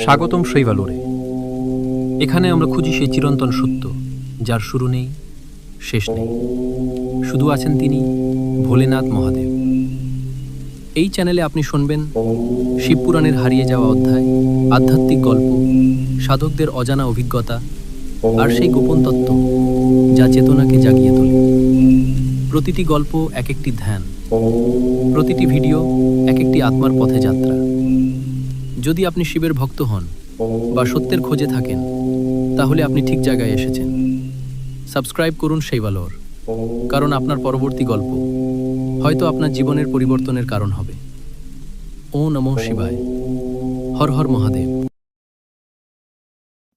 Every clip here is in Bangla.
স্বাগতম শৈবালোরে। এখানে আমরা খুঁজি সেই চিরন্তন সত্য, যার শুরু নেই, শেষ নেই। শুধু আছেন তিনি ভোলেনাথ মহাদেব। এই চ্যানেলে আপনি শুনবেন শিবপুরাণের হারিয়ে যাওয়া অধ্যায়, আধ্যাত্মিক গল্প, সাধকদের অজানা অভিজ্ঞতা আর সেই গোপন তত্ত্ব যা চেতনাকে জাগিয়ে তোলে। প্রতিটি গল্প এক একটি ধ্যান, প্রতিটি ভিডিও এক একটি আত্মার পথে যাত্রা। যদি আপনি শিবের ভক্ত হন বা সত্যের খোঁজে থাকেন, তাহলে আপনি ঠিক জায়গায় এসেছেন। সাবস্ক্রাইব করুন সেইবালোর, কারণ আপনার পরবর্তী গল্প হয়তো আপনার জীবনের পরিবর্তনের কারণ হবে। ও নমঃ শিবায়। হর হর মহাদেব।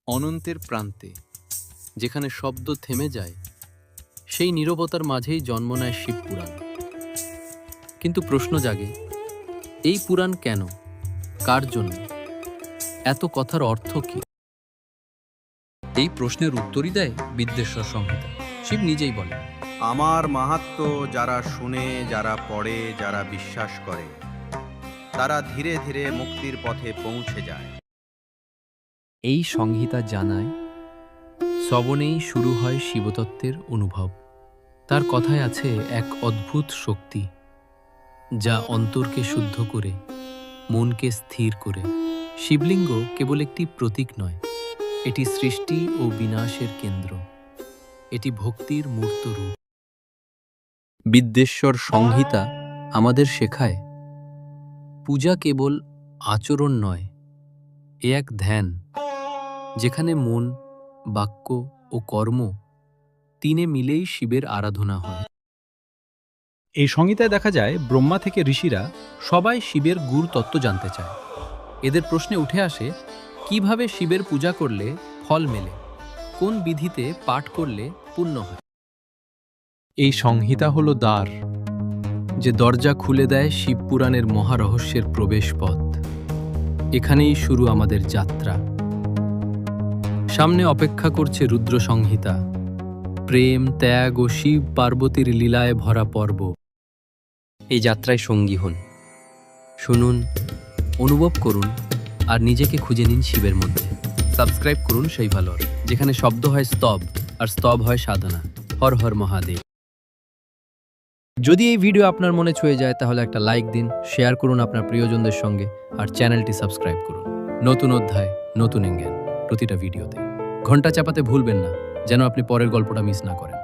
অনন্তের প্রান্তে, যেখানে শব্দ থেমে যায়, সেই নীরবতার মাঝেই জন্ম নেয় শিব পুরাণ। কিন্তু প্রশ্ন জাগে, এই পুরাণ কেন? কার জন্য? এত কথার অর্থ কি? এই প্রশ্নের উত্তরই দেয় বিদ্বেশ্বর সংহিতা। শিব নিজেই বলে আমার মাহাত্ম যারা শুনে যারা পড়ে যারা বিশ্বাস করে তারা ধীরে ধীরে মুক্তির পথে পৌঁছে যায়। এই সংহিতা জানায় শ্রবণেই শুরু হয় শিবতত্ত্বের অনুভব। তার কথায় আছে এক অদ্ভুত শক্তি যা অন্তরকে শুদ্ধ করে মনকে স্থির করে। শিবলিঙ্গ কেবল একটি প্রতীক নয়, এটি সৃষ্টি ও বিনাশের কেন্দ্র। এটি ভক্তির মূর্ত রূপ। বিদ্বেশ্বর সংহিতা আমাদের শেখায়, পূজা কেবল আচরণ নয়, এ এক ধ্যান, যেখানে মন, বাক্য ও কর্ম তিনে মিলেই শিবের আরাধনা হয়। এই সংহিতায় দেখা যায়, ব্রহ্মা থেকে ঋষিরা সবাই শিবের গুড় তত্ত্ব জানতে চায়। এদের প্রশ্নে উঠে আসে, কীভাবে শিবের পূজা করলে ফল মেলে? কোন বিধিতে পাঠ করলে পুণ্য হয়? এই সংহিতা হলো দ্বার, যে দরজা খুলে দেয় শিব পুরাণের মহারহস্যের প্রবেশ পথ। এখানেই শুরু আমাদের যাত্রা। সামনে অপেক্ষা করছে রুদ্র সংহিতা। প্রেম, ত্যাগ ও শিব পার্বতীর লীলায় ভরা পর্ব। এই যাত্রায় সঙ্গী হন। শুনুন, অনুভব করুন আর নিজেকে খুঁজে নিন শিবের মধ্যে। সাবস্ক্রাইব করুন সেই ভালোর যেখানে শব্দ হয় স্তব আর স্তব হয় সাধনা। হর হর মহাদেব। যদি এই ভিডিও আপনার মনে ছুঁয়ে যায়, তাহলে একটা লাইক দিন, শেয়ার করুন আপনার প্রিয়জনদের সঙ্গে আর চ্যানেলটি সাবস্ক্রাইব করুন। নতুন অধ্যায়, নতুন জ্ঞান প্রতিটা ভিডিওতে। ঘণ্টা চাপাতে ভুলবেন না, যেন আপনি পরের গল্পটা মিস না করেন।